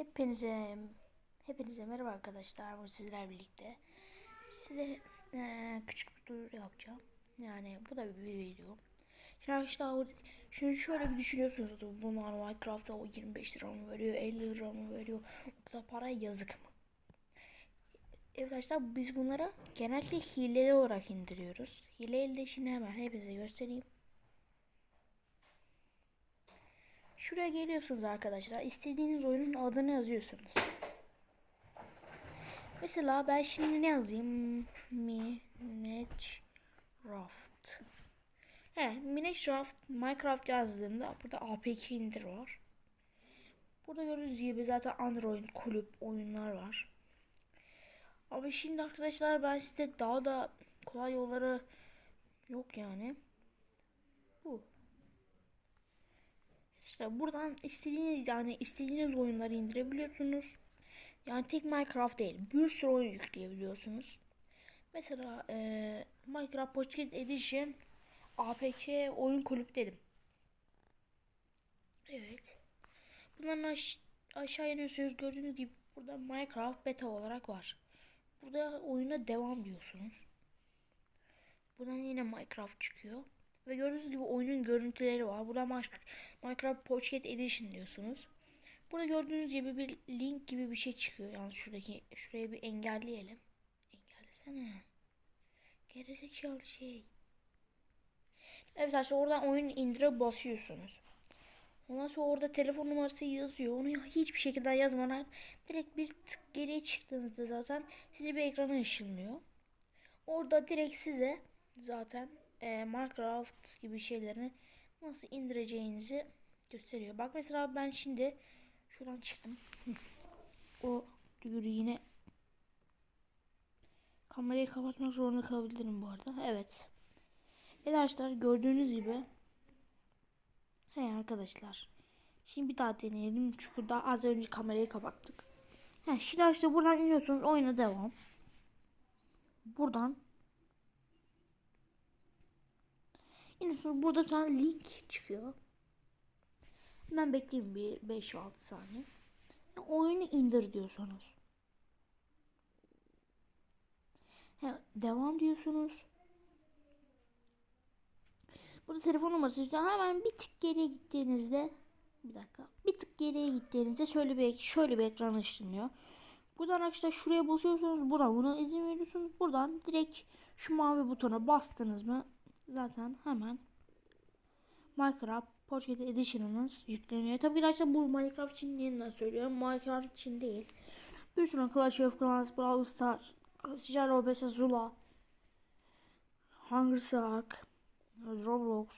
Hepinize hepinize merhaba arkadaşlar. Bu sizler birlikte. Size eee, küçük bir duyuru yapacağım. Yani bu da bir video. Şimdi arkadaşlar şimdi şöyle bir düşünüyorsunuz. Bunlar Minecraft'ta o 25 lira mı veriyor, 50 lira mı veriyor? O kadar para yazık mı? Evet arkadaşlar biz bunları genellikle hileli olarak indiriyoruz. Hileyle de şimdi hemen hepinize göstereyim. Şuraya geliyorsunuz arkadaşlar. İstediğiniz oyunun adını yazıyorsunuz. Mesela ben şimdi ne yazayım? Minecraft. He, Minecraft Minecraft yazdığımda burada APK indir var. Burada gördüğünüz gibi zaten Android kulüp oyunlar var. Ama şimdi arkadaşlar ben size daha da kolay yolları yok yani. İşte buradan istediğiniz yani istediğiniz oyunları indirebiliyorsunuz. Yani tek Minecraft değil, bir sürü oyun yükleyebiliyorsunuz. Mesela eee, Minecraft Pocket Edition APK oyun kulüp dedim. Evet. Bunların aş aşağı iniyorsunuz gördüğünüz gibi burada Minecraft beta olarak var. Burada oyuna devam diyorsunuz. Buradan yine Minecraft çıkıyor. Ve gördüğünüz gibi oyunun görüntüleri var. Burada Minecraft Pocket Edition diyorsunuz. Burada gördüğünüz gibi bir link gibi bir şey çıkıyor. Yani şuradaki şurayı bir engelleyelim. Engellesene. Gerizekalı şey. Evet arkadaşlar oradan oyun indire basıyorsunuz. Ondan sonra orada telefon numarası yazıyor. Onu hiçbir şekilde yazmadan direkt bir tık geriye çıktığınızda zaten size bir ekrana ışınlıyor. Orada direkt size zaten e, Minecraft gibi şeylerini nasıl indireceğinizi gösteriyor. Bak mesela ben şimdi şuradan çıktım. O düğürü yine kamerayı kapatmak zorunda kalabilirim bu arada. Evet. Evet arkadaşlar gördüğünüz gibi Hey arkadaşlar. Şimdi bir daha deneyelim. Daha az önce kamerayı kapattık. He, şimdi işte buradan iniyorsunuz. Oyuna devam. Buradan iniyorsunuz. Burada bir tane link çıkıyor. Hemen bekleyin bir 5-6 saniye. Yani oyunu indir diyorsunuz. He, devam diyorsunuz. Burada telefon numarası istiyor. Hemen bir tık geriye gittiğinizde bir dakika. Bir tık geriye gittiğinizde şöyle bir şöyle bir ekran açılıyor. Buradan arkadaşlar şuraya basıyorsunuz. Buna buna izin veriyorsunuz. Buradan direkt şu mavi butona bastınız mı zaten hemen Minecraft Pocket Edition'ınız yükleniyor. Tabii arkadaşlar bu Minecraft için yeniden söylüyorum. Minecraft için değil. Bir sürü Clash of Clans, Brawl Stars, Star OBS, Zula, Hunger Sark, Roblox.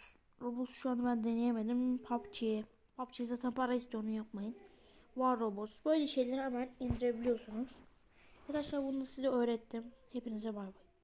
Roblox şu an ben deneyemedim. PUBG. PUBG zaten para istiyor onu yapmayın. War Robots. Böyle şeyleri hemen indirebiliyorsunuz. Arkadaşlar bunu size öğrettim. Hepinize bay bay.